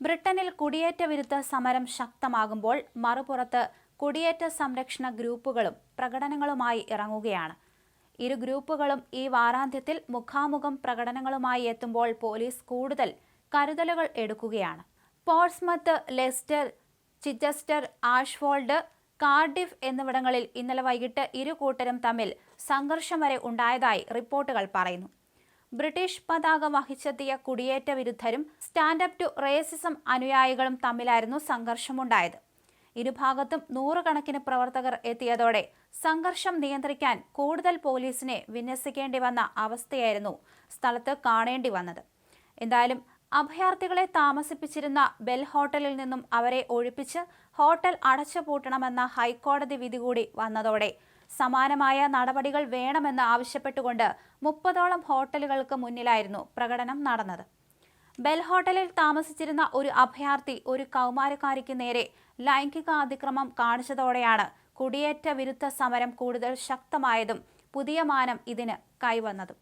ബ്രിട്ടനിൽ കുടിയേറ്റ വിരുദ്ധ സമരം ശക്തമാകുമ്പോൾ മറുപുറത്ത് കുടിയേറ്റ സംരക്ഷണ ഗ്രൂപ്പുകളും പ്രകടനങ്ങളുമായി ഇറങ്ങുകയാണ്. ഇരു ഗ്രൂപ്പുകളും ഈ വാരാന്ത്യത്തിൽ മുഖാമുഖം പ്രകടനങ്ങളുമായി എത്തുമ്പോൾ പോലീസ് കൂടുതൽ കരുതലുകൾ എടുക്കുകയാണ്. പോർട്സ്മത്ത് ലെസ്റ്റർ ചിച്ചസ്റ്റർ ആഷ്ഫോൾഡ് കാർഡിഫ് എന്നിവിടങ്ങളിൽ ഇന്നലെ വൈകിട്ട് ഇരു കൂട്ടരും തമ്മിൽ സംഘർഷം വരെ ഉണ്ടായതായി റിപ്പോർട്ടുകൾ പറയുന്നു. ബ്രിട്ടീഷ് പതാക വഹിച്ചെത്തിയ കുടിയേറ്റ വിരുദ്ധരും സ്റ്റാൻഡപ്പ് ടു റേസിസം അനുയായികളും തമ്മിലായിരുന്നു സംഘർഷമുണ്ടായത്. ഇരുഭാഗത്തും നൂറുകണക്കിന് പ്രവർത്തകർ എത്തിയതോടെ സംഘർഷം നിയന്ത്രിക്കാൻ കൂടുതൽ പോലീസിനെ വിന്യസിക്കേണ്ടി വന്ന അവസ്ഥയായിരുന്നു സ്ഥലത്ത് കാണേണ്ടി വന്നത്. എന്തായാലും അഭയാർത്ഥികളെ താമസിപ്പിച്ചിരുന്ന ബെൽ ഹോട്ടലിൽ നിന്നും അവരെ ഒഴിപ്പിച്ച് ഹോട്ടൽ അടച്ചുപൂട്ടണമെന്ന ഹൈക്കോടതി വിധി കൂടി വന്നതോടെ സമാനമായ നടപടികൾ വേണമെന്ന് ആവശ്യപ്പെട്ടുകൊണ്ട് മുപ്പതോളം ഹോട്ടലുകൾക്ക് മുന്നിലായിരുന്നു പ്രകടനം നടന്നത്. ബെൽ ഹോട്ടലിൽ താമസിച്ചിരുന്ന ഒരു അഭയാർത്ഥി ഒരു കൗമാരക്കാരിക്ക് നേരെ ലൈംഗിക അതിക്രമം കാണിച്ചതോടെയാണ് കുടിയേറ്റ വിരുദ്ധ സമരം കൂടുതൽ ശക്തമായതും പുതിയ മാനം ഇതിന് കൈവന്നതും.